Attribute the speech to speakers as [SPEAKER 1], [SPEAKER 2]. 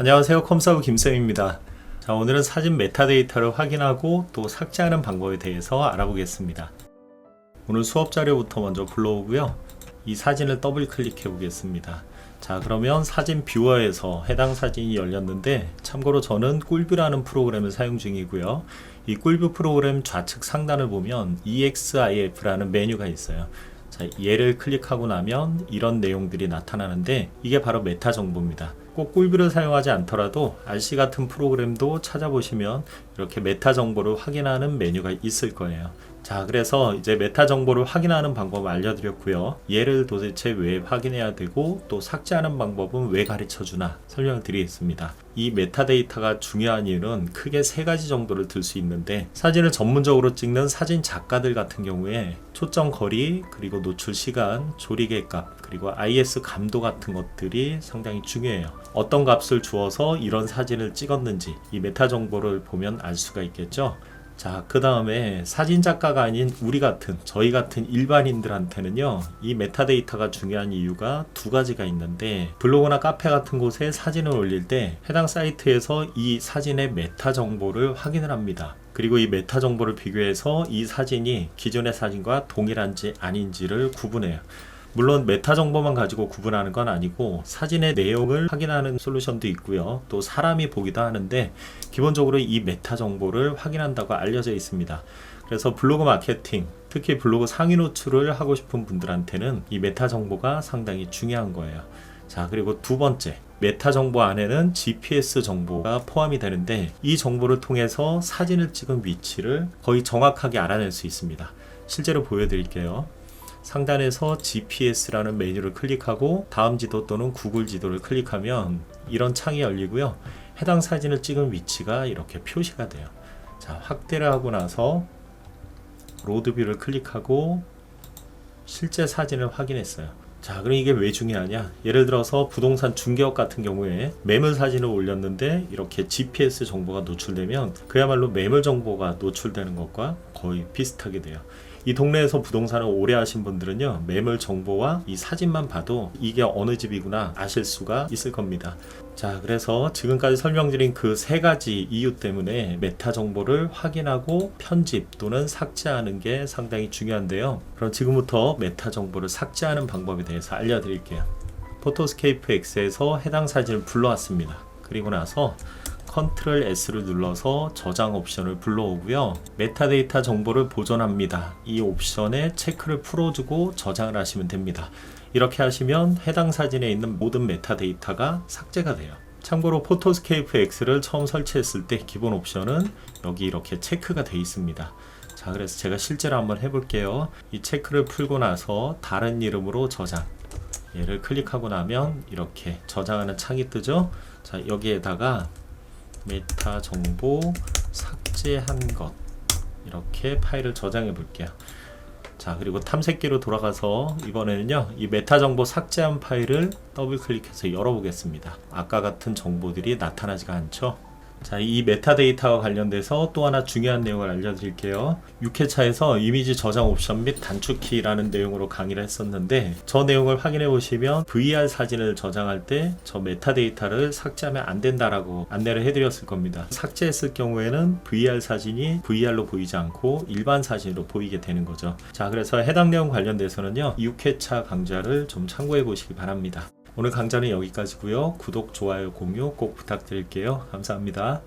[SPEAKER 1] 안녕하세요. 컴사부 김쌤입니다. 자 오늘은 사진 메타데이터를 확인하고 또 삭제하는 방법에 대해서 알아보겠습니다. 오늘 수업 자료부터 먼저 불러오고요. 이 사진을 더블 클릭해 보겠습니다. 자 그러면 사진 뷰어에서 해당 사진이 열렸는데 참고로 저는 꿀뷰라는 프로그램을 사용 중이고요. 이 꿀뷰 프로그램 좌측 상단을 보면 EXIF라는 메뉴가 있어요. 자, 얘를 클릭하고 나면 이런 내용들이 나타나는데 이게 바로 메타 정보입니다. 꼭 꿀뷰를 사용하지 않더라도 RC 같은 프로그램도 찾아보시면 이렇게 메타 정보를 확인하는 메뉴가 있을 거예요. 자, 그래서 이제 메타 정보를 확인하는 방법을 알려드렸고요. 얘를 도대체 왜 확인해야 되고 또 삭제하는 방법은 왜 가르쳐 주나 설명을 드리겠습니다. 이 메타데이터가 중요한 이유는 크게 세 가지 정도를 들 수 있는데 사진을 전문적으로 찍는 사진 작가들 같은 경우에 초점 거리 그리고 노출 시간, 조리개 값 그리고 IS 감도 같은 것들이 상당히 중요해요. 어떤 값을 주어서 이런 사진을 찍었는지 이 메타 정보를 보면 알 수가 있겠죠. 자, 그 다음에 사진 작가가 아닌 우리 같은, 저희 같은 일반인들한테는요, 이 메타데이터가 중요한 이유가 두 가지가 있는데, 블로그나 카페 같은 곳에 사진을 올릴 때 해당 사이트에서 이 사진의 메타 정보를 확인을 합니다. 그리고 이 메타 정보를 비교해서 이 사진이 기존의 사진과 동일한지 아닌지를 구분해요. 물론 메타 정보만 가지고 구분하는 건 아니고 사진의 내용을 확인하는 솔루션도 있고요. 또 사람이 보기도 하는데 기본적으로 이 메타 정보를 확인한다고 알려져 있습니다. 그래서 블로그 마케팅, 특히 블로그 상위 노출을 하고 싶은 분들한테는 이 메타 정보가 상당히 중요한 거예요. 자, 그리고 두 번째. 메타 정보 안에는 GPS 정보가 포함이 되는데 이 정보를 통해서 사진을 찍은 위치를 거의 정확하게 알아낼 수 있습니다. 실제로 보여드릴게요. 상단에서 GPS라는 메뉴를 클릭하고 다음 지도 또는 구글 지도를 클릭하면 이런 창이 열리고요. 해당 사진을 찍은 위치가 이렇게 표시가 돼요. 자, 확대를 하고 나서 로드뷰를 클릭하고 실제 사진을 확인했어요. 자, 그럼 이게 왜 중요하냐? 예를 들어서 부동산 중개업 같은 경우에 매물 사진을 올렸는데 이렇게 GPS 정보가 노출되면 그야말로 매물 정보가 노출되는 것과 거의 비슷하게 돼요. 이 동네에서 부동산을 오래 하신 분들은요 매물 정보와 이 사진만 봐도 이게 어느 집이구나 아실 수가 있을 겁니다 자 그래서 지금까지 설명드린 그 세 가지 이유 때문에 메타 정보를 확인하고 편집 또는 삭제하는 게 상당히 중요한데요 그럼 지금부터 메타 정보를 삭제하는 방법에 대해서 알려드릴게요 포토스케이프 X에서 해당 사진을 불러왔습니다 그리고 나서 컨트롤 S를 눌러서 저장 옵션을 불러오고요. 메타데이터 정보를 보존합니다. 이 옵션에 체크를 풀어주고 저장을 하시면 됩니다. 이렇게 하시면 해당 사진에 있는 모든 메타데이터가 삭제가 돼요. 참고로 포토스케이프 X를 처음 설치했을 때 기본 옵션은 여기 이렇게 체크가 되어 있습니다. 자, 그래서 제가 실제로 한번 해볼게요. 이 체크를 풀고 나서 다른 이름으로 저장. 얘를 클릭하고 나면 이렇게 저장하는 창이 뜨죠. 자, 여기에다가 메타 정보 삭제한 것 이렇게 파일을 저장해 볼게요. 자 그리고 탐색기로 돌아가서 이번에는요 이 메타 정보 삭제한 파일을 더블 클릭해서 열어보겠습니다. 아까 같은 정보들이 나타나지가 않죠. 자, 이 메타데이터와 관련돼서 또 하나 중요한 내용을 알려드릴게요. 6회차에서 이미지 저장 옵션 및 단축키라는 내용으로 강의를 했었는데 저 내용을 확인해 보시면 VR 사진을 저장할 때 저 메타데이터를 삭제하면 안 된다라고 안내를 해드렸을 겁니다. 삭제했을 경우에는 VR 사진이 VR로 보이지 않고 일반 사진으로 보이게 되는 거죠. 자, 그래서 해당 내용 관련돼서는요, 6회차 강좌를 좀 참고해 보시기 바랍니다. 오늘 강좌는 여기까지고요. 구독, 좋아요, 공유 꼭 부탁드릴게요. 감사합니다.